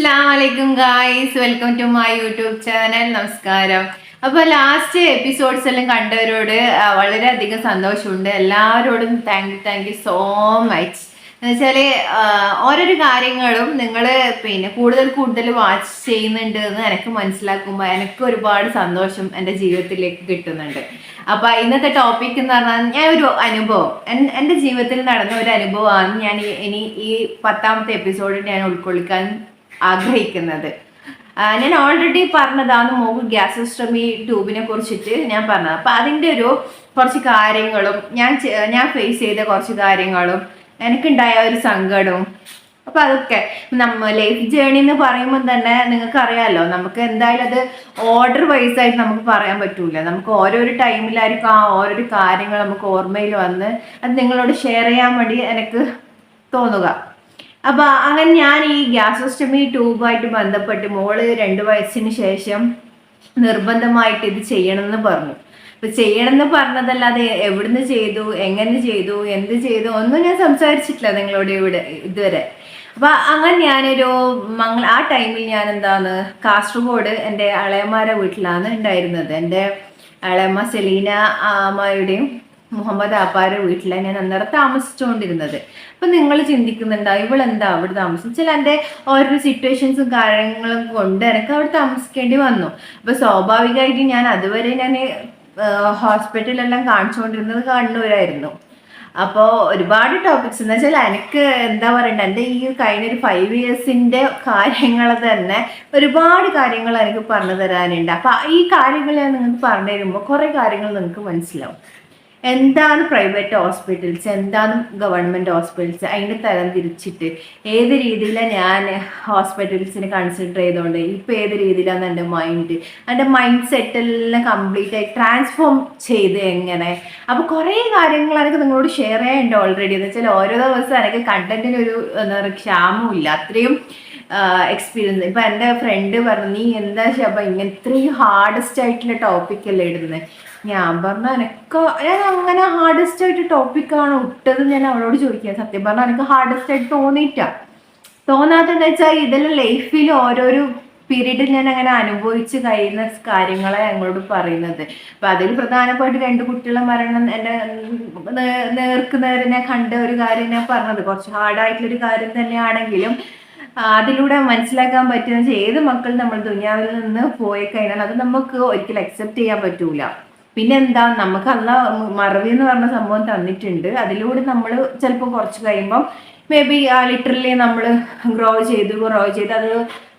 അസ്ലാമലൈക്കും guys. Welcome to my YouTube channel. നമസ്കാരം. അപ്പോൾ last episodes എല്ലാം കണ്ടവരോട് വളരെയധികം സന്തോഷമുണ്ട്. എല്ലാവരോടും thank you thank you so much എന്ന് വെച്ചാൽ ആ, ഓരോരോ കാര്യങ്ങളും നിങ്ങൾ പിന്നെ കൂടുതൽ കൂടുതൽ വാച്ച് ചെയ്യുന്നുണ്ട് എന്ന് എനിക്ക് മനസ്സിലാക്കുമ്പോൾ എനിക്ക് ഒരുപാട് സന്തോഷം എന്റെ ജീവിതത്തിലേക്ക് കിട്ടുന്നുണ്ട്. അപ്പൊ ഇന്നത്തെ ടോപ്പിക് എന്ന് പറഞ്ഞാൽ ഞാൻ ഒരു അനുഭവം. എൻ- എന്റെ ജീവിതത്തിൽ നടന്ന ഒരു അനുഭവമാണ് ഞാൻ ഇനി ഈ പത്താമത്തെ എപ്പിസോഡിൽ ഞാൻ ഉൾക്കൊള്ളിക്കാൻ ആഗ്രഹിക്കുന്നത്. ഞാൻ ഓൾറെഡി പറഞ്ഞതാണ് മോക്ക് ഗ്യാസോസ്റ്റമി ട്യൂബിനെ കുറിച്ചിട്ട് ഞാൻ പറഞ്ഞത്. അപ്പൊ അതിന്റെ ഒരു കുറച്ച് കാര്യങ്ങളും ഞാൻ ഞാൻ ഫേസ് ചെയ്ത കുറച്ച് കാര്യങ്ങളും എനിക്കുണ്ടായ ഒരു സങ്കടവും അപ്പൊ അതൊക്കെ നമ്മ ലൈഫ് ജേണി എന്ന് പറയുമ്പോൾ തന്നെ നിങ്ങൾക്ക് അറിയാലോ നമുക്ക് എന്തായാലും അത് ഓർഡർ വൈസ് ആയിട്ട് നമുക്ക് പറയാൻ പറ്റൂല. നമുക്ക് ഓരോരോ ടൈമിലായിരിക്കും ആ ഓരോരോ കാര്യങ്ങൾ നമുക്ക് ഓർമ്മയിൽ വന്ന് അത് നിങ്ങളോട് ഷെയർ ചെയ്യാൻ വേണ്ടി എനിക്ക് തോന്നുക. അപ്പൊ അങ്ങനെ ഞാൻ ഈ ഗ്യാസോസ്റ്റമി ട്യൂബായിട്ട് ബന്ധപ്പെട്ട് മോൾ രണ്ട് വയസ്സിന് ശേഷം നിർബന്ധമായിട്ട് ഇത് ചെയ്യണമെന്ന് പറഞ്ഞു. അപ്പൊ ചെയ്യണമെന്ന് പറഞ്ഞതല്ലാതെ എവിടുന്ന് ചെയ്തു എങ്ങനെ ചെയ്തു എന്ത് ചെയ്തു ഒന്നും ഞാൻ സംസാരിച്ചിട്ടില്ല നിങ്ങളോട് ഇവിടെ ഇതുവരെ. അപ്പൊ അങ്ങനെ ഞാനൊരു മംഗ ആ ടൈമിൽ ഞാൻ എന്താണ് കാസർഗോഡ് എന്റെ അളയന്മാരെ വീട്ടിലാണ് ഉണ്ടായിരുന്നത്. എന്റെ അളയമ്മ സെലീന അമ്മയുടെയും മുഹമ്മദ് ആപ്പാരെ വീട്ടിലാണ് ഞാൻ അന്നേരം താമസിച്ചുകൊണ്ടിരുന്നത്. അപ്പൊ നിങ്ങൾ ചിന്തിക്കുന്നുണ്ടാവും ഇവളെന്താ അവിടെ താമസിച്ചു ചില എന്റെ ഓരോ സിറ്റുവേഷൻസും കാര്യങ്ങളും കൊണ്ട് എനിക്ക് അവിടെ താമസിക്കേണ്ടി വന്നു. അപ്പൊ സ്വാഭാവികമായിട്ട് ഞാൻ അതുവരെ ഞാൻ ഹോസ്പിറ്റലെല്ലാം കാണിച്ചുകൊണ്ടിരുന്നത് കണ്ണൂരായിരുന്നു. അപ്പോൾ ഒരുപാട് ടോപ്പിക്സ് എന്ന് വെച്ചാൽ എനിക്ക് എന്താ പറയണ്ട എന്റെ ഈ കഴിഞ്ഞ ഒരു ഫൈവ് ഇയേഴ്സിന്റെ കാര്യങ്ങൾ തന്നെ ഒരുപാട് കാര്യങ്ങൾ എനിക്ക് പറഞ്ഞു തരാനുണ്ട് അപ്പോൾ ഈ കാര്യങ്ങൾ ഞാൻ നിങ്ങൾക്ക് പറഞ്ഞു തരുമ്പോൾ കുറേ കാര്യങ്ങൾ നിങ്ങൾക്ക് മനസ്സിലാവും. എന്താണ് പ്രൈവറ്റ് ഹോസ്പിറ്റൽസ് എന്താണ് ഗവൺമെന്റ് ഹോസ്പിറ്റൽസ് അതിന്റെ തരം തിരിച്ചിട്ട് ഏത് രീതിയിലാണ് ഞാൻ ഹോസ്പിറ്റൽസിനെ കൺസിഡർ ചെയ്തുകൊണ്ട് ഇപ്പം ഏത് രീതിയിലാണ് എന്റെ മൈൻഡ് എന്റെ മൈൻഡ് സെറ്റ് എല്ലാം കംപ്ലീറ്റ് ആയി ട്രാൻസ്ഫോം ചെയ്ത് എങ്ങനെ? അപ്പോൾ കുറേ കാര്യങ്ങൾ എനിക്ക് നിങ്ങളോട് ഷെയർ ചെയ്യാനുണ്ട് ഓൾറെഡി എന്ന് വെച്ചാൽ ഓരോ ദിവസം എനിക്ക് കണ്ടന്റിനൊരു എന്താ പറയുക ക്ഷാമമില്ല അത്രയും എക്സ്പീരിയൻസ് ഇപ്പം എന്റെ ഫ്രണ്ട് പറഞ്ഞു നീ എന്താ ശബ ഇങ്ങനെ ഇത്രയും ഹാർഡസ്റ്റ് ആയിട്ടുള്ള ടോപ്പിക്കല്ലേ ഇടുന്നത് ഞാൻ പറഞ്ഞ എനക്ക് ഞാൻ അങ്ങനെ ഹാർഡസ്റ്റ് ആയിട്ട് ടോപ്പിക്കാണ് ഇട്ടത് ഞാൻ അവളോട് ചോദിക്കുക സത്യം പറഞ്ഞാൽ എനിക്ക് ഹാർഡസ്റ്റ് ആയിട്ട് തോന്നിയിട്ട. തോന്നാത്തെന്ന് വെച്ചാൽ ഇതെല്ലാം ലൈഫിൽ ഓരോരോ പീരീഡിൽ ഞാൻ അങ്ങനെ അനുഭവിച്ച് കഴിയുന്ന കാര്യങ്ങളെ ഞങ്ങളോട് പറയുന്നത്. അപ്പൊ അതിൽ പ്രധാനമായിട്ട് രണ്ട് കുട്ടികളെ മരണം എന്നെ നേർക്ക് നേരെ ഞാൻ കണ്ട ഒരു കാര്യം ഞാൻ പറഞ്ഞത്. കുറച്ച് ഹാർഡായിട്ടുള്ളൊരു കാര്യം തന്നെയാണെങ്കിലും അതിലൂടെ മനസ്സിലാക്കാൻ പറ്റുന്ന ഏത് മക്കൾ നമ്മൾ ദുനിയാവിൽ നിന്ന് പോയി കഴിഞ്ഞാൽ അത് നമുക്ക് ഒരിക്കലും അക്സെപ്റ്റ് ചെയ്യാൻ പറ്റൂല. പിന്നെ എന്താ നമുക്ക് അല്ല മറവി എന്ന് പറഞ്ഞ സംഭവം തന്നിട്ടുണ്ട്. അതിലൂടെ നമ്മൾ ചിലപ്പോൾ കുറച്ച് കഴിയുമ്പം മേ ബി ആ ലിറ്ററലി നമ്മൾ ഗ്രോ ചെയ്ത് ഗ്രോ ചെയ്ത് അത്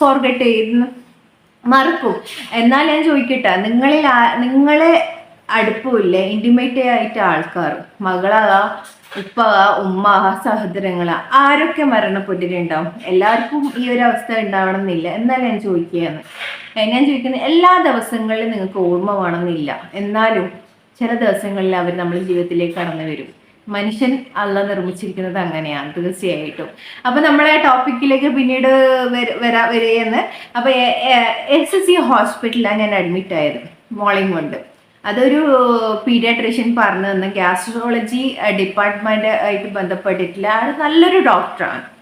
ഫോർഗെറ്റ് ചെയ്ത് മറക്കും. എന്നാൽ ഞാൻ ചോദിക്കട്ടെ നിങ്ങളിൽ നിങ്ങളെ അടുപ്പമില്ലേ? ഇന്റിമേറ്റ് ആയിട്ട് ആൾക്കാർ മകളാകാ ഉപ്പ ഉമ്മ സഹോദരങ്ങൾ ആരൊക്കെ മരണപ്പെട്ടിട്ടുണ്ടാവും? എല്ലാവർക്കും ഈ ഒരു അവസ്ഥ ഉണ്ടാവണം എന്നില്ല എന്നാൽ ഞാൻ ചോദിക്കുകയാണ്. ഞാൻ ചോദിക്കുന്നത് എല്ലാ ദിവസങ്ങളിലും നിങ്ങൾക്ക് ഓർമ്മ വേണമെന്നില്ല. എന്നാലും ചില ദിവസങ്ങളിൽ അവർ നമ്മുടെ ജീവിതത്തിലേക്ക് കടന്നു വരും. മനുഷ്യൻ അല്ല നിർമ്മിച്ചിരിക്കുന്നത് അങ്ങനെയാണ് തീർച്ചയായിട്ടും. അപ്പൊ നമ്മളെ ടോപ്പിക്കിലേക്ക് പിന്നീട് വര- വരാ വരികയെന്ന് അപ്പൊ എസ് എസ് സി ഹോസ്പിറ്റലിലാണ് ഞാൻ അഡ്മിറ്റ് ആയത് മോർണിംഗ് കൊണ്ട്. അതൊരു പീഡിയാട്രീഷ്യൻ പറഞ്ഞു തന്ന ഗ്യാസ്ട്രോളജി ഡിപ്പാർട്ട്മെന്റ് ആയിട്ട് ബന്ധപ്പെട്ടിട്ടില്ല. അത് നല്ലൊരു ഡോക്ടറാണ്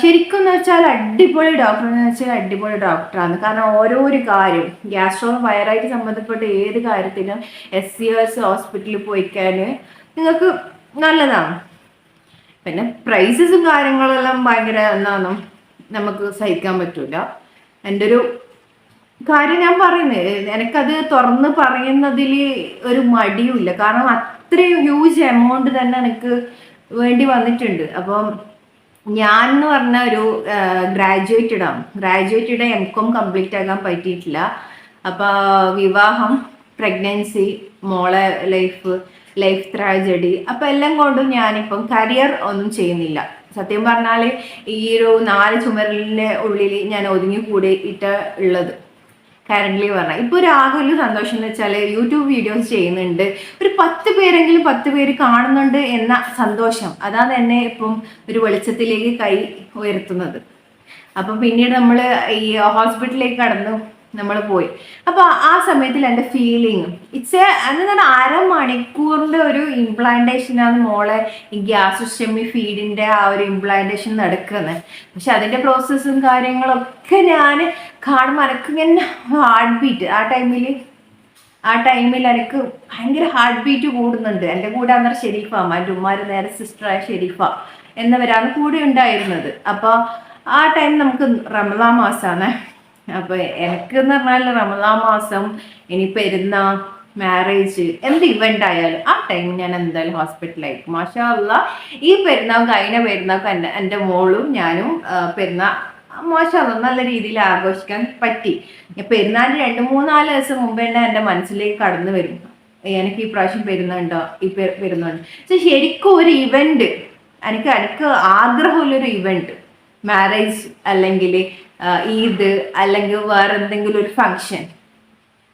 ശരിക്കും എന്ന് വെച്ചാൽ അടിപൊളി ഡോക്ടർ എന്ന് വെച്ചാൽ അടിപൊളി ഡോക്ടറാണ് കാരണം ഓരോ ഒരു കാര്യം ഗ്യാസ്ട്രോ വയറായിട്ട് സംബന്ധപ്പെട്ട ഏത് കാര്യത്തിനും എസ് സി എസ് ഹോസ്പിറ്റലിൽ പോയിക്കാൻ നിങ്ങൾക്ക് നല്ലതാണ്. പിന്നെ പ്രൈസസും കാര്യങ്ങളെല്ലാം ഭയങ്കര എന്നാണ് നമുക്ക് സഹിക്കാൻ പറ്റില്ല എന്റെ ഒരു കാര്യം ഞാൻ പറയുന്നത് എനിക്കത് തുറന്ന് പറയുന്നതിൽ ഒരു മടിയുമില്ല. കാരണം അത്രയും ഹ്യൂജ് എമൗണ്ട് തന്നെ എനിക്ക് വേണ്ടി വന്നിട്ടുണ്ട്. അപ്പം ഞാൻ എന്ന് പറഞ്ഞ ഒരു ഗ്രാജുവേറ്റഡ് ആണ്. ഗ്രാജുവേറ്റഡ് എം കോം കംപ്ലീറ്റ് ആകാൻ പറ്റിയിട്ടില്ല. അപ്പോൾ വിവാഹം പ്രഗ്നൻസി മോളെ ലൈഫ് ലൈഫ് ട്രാജഡി അപ്പം എല്ലാം കൊണ്ടും ഞാനിപ്പം കരിയർ ഒന്നും ചെയ്യുന്നില്ല. സത്യം പറഞ്ഞാൽ ഈ ഒരു നാല് ചുമരിന്റെ ഉള്ളിൽ ഞാൻ ഒതുങ്ങി കൂടിയിട്ട് ഉള്ളത്. കറന്റ്ലി പറഞ്ഞാൽ ഇപ്പോൾ ഒരു സന്തോഷം എന്ന് വെച്ചാൽ യൂട്യൂബ് വീഡിയോസ് ചെയ്യുന്നുണ്ട്. ഒരു പത്ത് പേരെങ്കിലും പത്ത് പേര് കാണുന്നുണ്ട് എന്ന സന്തോഷം. അതാണ് എന്നെ ഇപ്പം ഒരു വെളിച്ചത്തിലേക്ക് കൈ ഉയർത്തുന്നത്. അപ്പം പിന്നീട് നമ്മൾ ഈ ഹോസ്പിറ്റലിലേക്ക് കടന്നു. നമ്മൾ പോയി. അപ്പോൾ ആ സമയത്തിൽ എന്റെ ഫീലിംഗ് ഇറ്റ്സ് എന്ന് പറഞ്ഞാൽ അരമണിക്കൂറിന്റെ ഒരു ഇംപ്ലാന്റേഷനാണ് മോളെ ഈ ഗ്യാസുസ്റ്റമി ഫീഡിന്റെ ആ ഒരു ഇംപ്ലാന്റേഷൻ നടക്കുന്നത്. പക്ഷെ അതിന്റെ പ്രോസസ്സും കാര്യങ്ങളൊക്കെ ഞാൻ കാണുമ്പോൾ എനിക്കിങ്ങനെ ഹാർട്ട് ബീറ്റ് ആ ടൈമിൽ ആ ടൈമിൽ എനിക്ക് ഭയങ്കര ഹാർട്ട് ബീറ്റ് കൂടുന്നുണ്ട്. എന്റെ കൂടെ അന്നേരം ഷെരീഫ എന്റെ ഉമ്മാര് നേരെ സിസ്റ്ററായ ഷെരീഫ എന്നിവരാണ് കൂടെ ഉണ്ടായിരുന്നത്. അപ്പോൾ ആ ടൈം നമുക്ക് റമദാ മാസമാണ് അപ്പോൾ എനിക്ക് എന്ന് പറഞ്ഞാൽ റമദാ മാസം ഇനി പെരുന്നാ മാരേജ് എന്ത് ഇവന്റ് ആയാലും ആ ടൈം ഞാൻ എന്തായാലും ഹോസ്പിറ്റലായിരിക്കും മാഷാ അല്ല ഈ പെരുന്നാൾ കഴിഞ്ഞ പെരുന്നാൾക്ക് എന്റെ എന്റെ മോളും ഞാനും പെരുന്നാൾ മോശം നല്ല രീതിയിൽ ആഘോഷിക്കാൻ പറ്റി. പെരുന്നാളിന് രണ്ട് മൂന്നാൽ ദിവസം മുമ്പ് തന്നെ എന്റെ മനസ്സിലേക്ക് കടന്നു വരും. എനിക്ക് ഈ പ്രാവശ്യം പെരുന്നുണ്ടോ? ഈ പെരുന്നുണ്ട്. പക്ഷെ ശരിക്കും ഒരു ഇവന്റ് എനിക്ക് എനിക്ക് ആഗ്രഹമുള്ളൊരു ഇവന്റ് മാരേജ് അല്ലെങ്കിൽ ഈദ് അല്ലെങ്കിൽ വേറെ എന്തെങ്കിലും ഒരു ഫങ്ഷൻ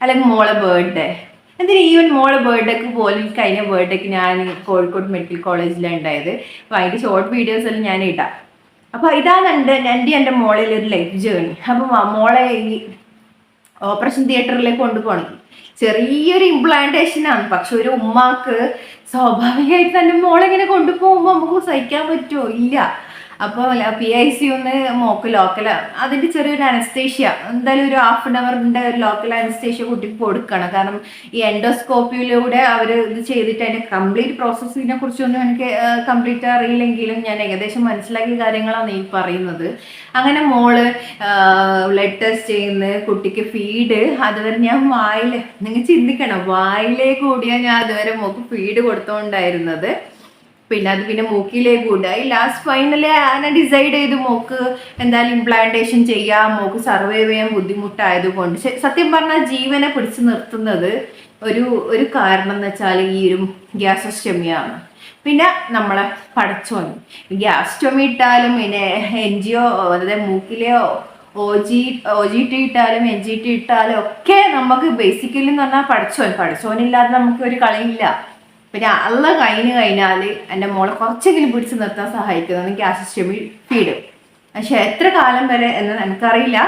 അല്ലെങ്കിൽ മോളെ ബർത്ത്ഡേ എന്തിന് ഈവൻ മോളെ ബർത്ത്ഡേക്ക് പോലും കഴിഞ്ഞ ബർത്ത്ഡേക്ക് ഞാൻ കോഴിക്കോട് മെഡിക്കൽ കോളേജിലാണ് ഉണ്ടായത്. അപ്പോൾ അതിന്റെ ഷോർട്ട് വീഡിയോസ് എല്ലാം ഞാൻ ഇടാം. അപ്പോൾ ഇതാണ് എന്റെ എന്റെ എന്റെ മോളിൽ ഒരു ലൈഫ് ജേണി അപ്പം മോളെ ഈ ഓപ്പറേഷൻ തിയേറ്ററിലേക്ക് കൊണ്ടുപോകണം. ചെറിയൊരു ഇംപ്ലാന്റേഷൻ ആണ്. പക്ഷെ ഒരു ഉമ്മാക്ക് സ്വാഭാവികമായിട്ട് തന്നെ മോളെങ്ങനെ കൊണ്ടുപോകുമ്പോൾ നമുക്ക് സഹിക്കാൻ പറ്റുമോ ഇല്ല. അപ്പോൾ പി ഐ സി ഒന്ന് മോക്ക് ലോക്കൽ അതിന്റെ ചെറിയൊരു അനസ്തേഷ്യ എന്തായാലും ഒരു ഹാഫ് ആൻ അവറിന്റെ ഒരു ലോക്കൽ അനസ്തേഷ്യ കുട്ടിക്ക് കൊടുക്കണം. കാരണം ഈ എൻഡോസ്കോപ്പിയിലൂടെ അവർ ഇത് ചെയ്തിട്ട് അതിന്റെ കംപ്ലീറ്റ് പ്രോസസ്സിനെ കുറിച്ചൊന്നും എനിക്ക് കംപ്ലീറ്റ് അറിയില്ലെങ്കിലും ഞാൻ ഏകദേശം മനസ്സിലാക്കിയ കാര്യങ്ങളാണ് ഈ പറയുന്നത്. അങ്ങനെ മോൾ ബ്ലഡ് ടെസ്റ്റ് ചെയ്യുന്ന കുട്ടിക്ക് ഫീഡ് അതുവരെ ഞാൻ വായിൽ നിങ്ങൾ ചിന്തിക്കണം വായിലേ കൂടിയാൽ ഞാൻ അതുവരെ മോക്ക് ഫീഡ് കൊടുത്തോണ്ടായിരുന്നത്. പിന്നെ അത് പിന്നെ മൂക്കിലേക്ക് കൂടായി ലാസ്റ്റ് ഫൈനലി ആന ഡിസൈഡ് ചെയ്ത് മോക്ക് എന്തായാലും ഇംപ്ലാന്റേഷൻ ചെയ്യാം. മോക്ക് സർവൈവ് ചെയ്യാൻ ബുദ്ധിമുട്ടായതുകൊണ്ട് സത്യം പറഞ്ഞാൽ ജീവനെ പിടിച്ചു നിർത്തുന്നത് ഒരു ഒരു കാരണം എന്ന് വെച്ചാൽ ഈ ഒരു ഗ്യാസസ്റ്റമിയാണ്. പിന്നെ നമ്മളെ പടച്ചോൻ. ഗ്യാസ്റ്റോമി ഇട്ടാലും പിന്നെ എൻ ജി ഒ അതായത് മൂക്കിലെയോ O G O G T ഇട്ടാലും എൻ ജി ടി ഇട്ടാലും ഒക്കെ നമുക്ക് ബേസിക്കലി എന്ന് പറഞ്ഞാൽ പഠിച്ചോൻ പഠിച്ചോനില്ലാതെ നമുക്ക് ഒരു കളിയില്ല. പിന്നെ അള്ള കഴിഞ്ഞ് കഴിഞ്ഞാൽ എന്റെ മോളെ കുറച്ചെങ്കിലും പിടിച്ച് നിർത്താൻ സഹായിക്കുന്നത് ഗ്യാസ് ഫീഡ്. പക്ഷെ എത്ര കാലം വരെ എന്ന് എനിക്കറിയില്ല.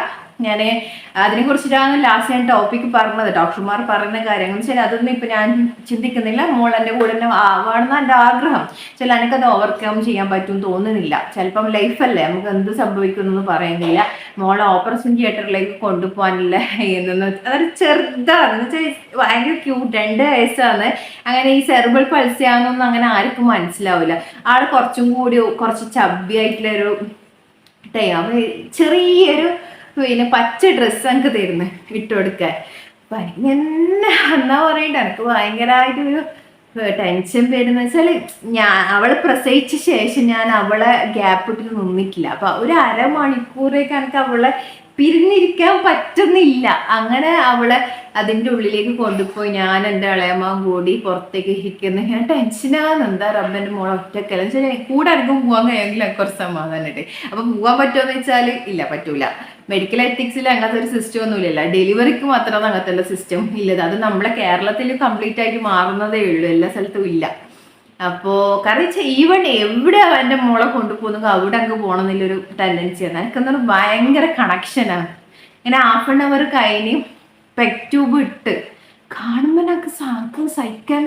ഞാൻ അതിനെ കുറിച്ചിട്ടാണ് ലാസ്റ്റ് ഞാൻ ടോപ്പിക്ക് പറഞ്ഞത്. ഡോക്ടർമാർ പറയുന്ന കാര്യങ്ങൾ. ചില അതൊന്നും ഇപ്പം ഞാൻ ചിന്തിക്കുന്നില്ല. മോൾ എന്റെ കൂടെ തന്നെ ആവണമെന്ന് എന്റെ ആഗ്രഹം. ചില എനിക്കത് ഓവർകം ചെയ്യാൻ പറ്റും തോന്നുന്നില്ല. ചിലപ്പം ലൈഫല്ലേ നമുക്ക് എന്ത് സംഭവിക്കുന്നു പറയുന്നില്ല മോളെ ഓപ്പറേഷൻ തിയേറ്ററിലേക്ക് കൊണ്ടുപോകാനില്ല എന്നൊന്ന്. അതൊരു ചെറുതാണ്. എന്ന് വെച്ചാൽ ഭയങ്കര ക്യൂട്ട് രണ്ട് വയസ്സാണ്. അങ്ങനെ ഈ സെർബൽ പൾസിയാണെന്നൊന്നും അങ്ങനെ ആർക്കും മനസ്സിലാവില്ല. ആൾ കുറച്ചും കൂടി കുറച്ച് ചബ്ബിയായിട്ടുള്ളൊരു ടൈം ചെറിയൊരു പിന്നെ പച്ച ഡ്രസ്സ് എനിക്ക് തരുന്നു ഇട്ട് കൊടുക്കാൻ അപ്പൊ എന്നെ എന്നാ പറയണ്ട എനിക്ക് ഭയങ്കരമായിട്ടൊരു ടെൻഷൻ വരുന്ന വെച്ചാൽ ഞാൻ അവളെ പ്രസവിച്ച ശേഷം ഞാൻ അവളെ ഗ്യാപ്പ് ഇട്ടിട്ട് നിന്നിട്ടില്ല. അപ്പൊ ഒരു അരമണിക്കൂറേക്ക് എനിക്ക് അവളെ പിരിഞ്ഞിരിക്കാൻ പറ്റുന്നില്ല. അങ്ങനെ അവളെ അതിന്റെ ഉള്ളിലേക്ക് കൊണ്ടുപോയി. ഞാൻ എന്റെ ഇളയമ്മ കൂടി പുറത്തേക്ക് ഇരിക്കുന്നു. ഞാൻ ടെൻഷനാണ് എന്താ റബ്ബന്റെ മോളെ ഒറ്റക്കല്ല? കൂടെ ആർക്കും പോകാൻ കഴിയുമെങ്കിൽ കുറച്ച് സമാധാനമായിട്ട് അപ്പം പോകാൻ പറ്റുമോ എന്ന് വെച്ചാൽ ഇല്ല പറ്റൂല. മെഡിക്കൽ എത്തിക്സിൽ അങ്ങനത്തെ ഒരു സിസ്റ്റം ഒന്നുമില്ല ഡെലിവറിക്ക് മാത്രമാണ് അങ്ങനത്തെ സിസ്റ്റം ഇല്ലത്. അത് നമ്മളെ കേരളത്തിൽ കംപ്ലീറ്റ് ആയിട്ട് മാറുന്നതേ ഉള്ളൂ. എല്ലാ സ്ഥലത്തും ഇല്ല. അപ്പോ കാരണം ഈവൺ എവിടെ എന്റെ മോളെ കൊണ്ടുപോകുന്നു അവിടെ അങ്ങ് പോകണമെന്നുള്ളൊരു ടെൻഡൻസിയാണ് എനിക്കെന്താണ് ഭയങ്കര കണക്ഷനാണ് ഇങ്ങനെ ഹാഫ് ആൻ അവർ കഴിഞ്ഞ് പെക് ട്യൂബ് ഇട്ട് കാണുമ്പോൾ എനിക്ക് സാധനം സഹിക്കാൻ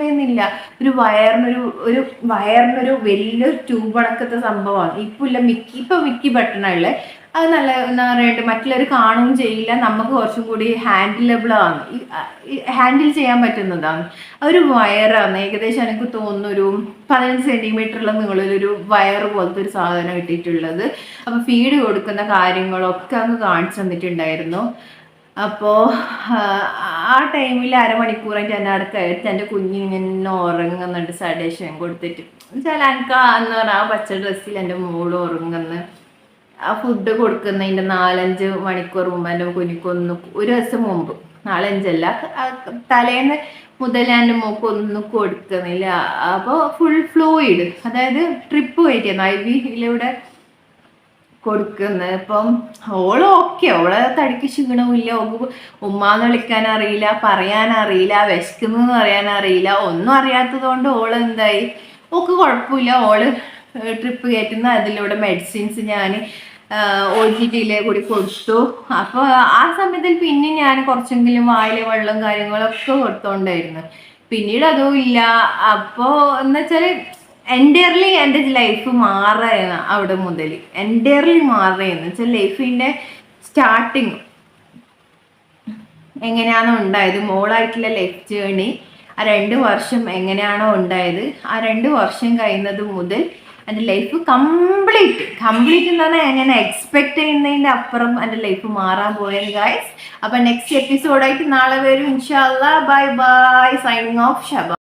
ഒരു വയറിനൊരു ഒരു വയറിനൊരു വലിയൊരു ട്യൂബ് അടക്കത്തെ സംഭവമാണ്. ഇപ്പം ഇല്ല മിക്കി ഇപ്പം മിക്കി ബട്ടണുള്ളത് അത് നല്ല എന്താ പറയുക മറ്റുള്ളവർ കാണുകയും ചെയ്യില്ല. നമുക്ക് കുറച്ചും കൂടി ഹാൻഡിലബിൾ ആണ്. ഹാൻഡിൽ ചെയ്യാൻ പറ്റുന്നതാണ്. ഒരു വയറാണ്. ഏകദേശം എനിക്ക് തോന്നുന്നു ഒരു പതിനഞ്ച് സെന്റിമീറ്ററുള്ള നിങ്ങളിലൊരു വയർ പോലത്തെ ഒരു സാധനം ഇട്ടിട്ടുള്ളത് അപ്പോൾ ഫീഡ് കൊടുക്കുന്ന കാര്യങ്ങളൊക്കെ അങ്ങ് കാണിച്ചു തന്നിട്ടുണ്ടായിരുന്നു. അപ്പോൾ ആ ടൈമിൽ അരമണിക്കൂറായിട്ട് എന്നെ അടുത്ത് കയറ്റി എന്റെ കുഞ്ഞിങ്ങനെ ഉറങ്ങുന്നുണ്ട്. സഡേഷൻ കൊടുത്തിട്ട്. വെച്ചാൽ എനിക്ക് എന്ന് പറഞ്ഞാൽ ആ പച്ച ഡ്രസ്സിൽ എന്റെ മോൾ ഉറങ്ങുന്നു. ആ ഫുഡ് കൊടുക്കുന്നതിന്റെ നാലഞ്ച് മണിക്കൂർ മുമ്പ് എന്റെ കുഞ്ഞിക്കൊന്ന് ഒരു ദിവസം മുമ്പ്. നാലഞ്ചല്ല തലേന്ന് മുതൽ എന്റെ മോക്ക് ഒന്നും കൊടുക്കുന്നില്ല. അപ്പോൾ ഫുൾ ഫ്ലൂയിഡ് അതായത് ട്രിപ്പ് പോയിട്ടായിരുന്നു ഐ വിയിലൂടെ കൊടുക്കുന്നത് ഇപ്പം ഓൾ ഓക്കെ ഓളെ തടിക്ക് ക്ഷീണമില്ല ഉമ്മാന്ന് വിളിക്കാൻ അറിയില്ല പറയാൻ അറിയില്ല വിശക്കുന്നു പറയാൻ അറിയില്ല. ഒന്നും അറിയാത്തത് കൊണ്ട് ഓൾ എന്തായി? ഓക്ക് കുഴപ്പമില്ല. ഓൾ ട്രിപ്പ് കയറ്റുന്ന അതിലൂടെ മെഡിസിൻസ് ഞാൻ ഒ ജി ടിയിലെ കൂടി കൊടുത്തു. അപ്പോൾ ആ സമയത്തിൽ പിന്നെ ഞാൻ കുറച്ചെങ്കിലും വായിലെ വെള്ളം കാര്യങ്ങളൊക്കെ കൊടുത്തോണ്ടായിരുന്നു. പിന്നീട് അതും ഇല്ല. അപ്പോൾ എന്ന് വെച്ചാൽ എന്റയർലി എന്റെ ലൈഫ് മാറുകയാണ് അവിടെ മുതൽ എന്റയർലി മാറുകയെന്ന് വെച്ചാൽ ലൈഫിന്റെ സ്റ്റാർട്ടിങ് എങ്ങനെയാണോ ഉണ്ടായത്. മോളായിട്ടുള്ള ലൈഫ് ജേണി ആ രണ്ട് വർഷം എങ്ങനെയാണോ ഉണ്ടായത്. ആ രണ്ട് വർഷം കഴിയുന്നത് മുതൽ എന്റെ ലൈഫ് കംപ്ലീറ്റ് കംപ്ലീറ്റ് എന്ന് പറഞ്ഞാൽ ഞാൻ എക്സ്പെക്ട് ചെയ്യുന്നതിന്റെ അപ്പുറം എന്റെ ലൈഫ് മാറാൻ പോയത് ഗായ്സ് അപ്പം നെക്സ്റ്റ് എപ്പിസോഡായിട്ട് നാളെ വരും ഇൻഷാല്ല bye bye signing off Shaba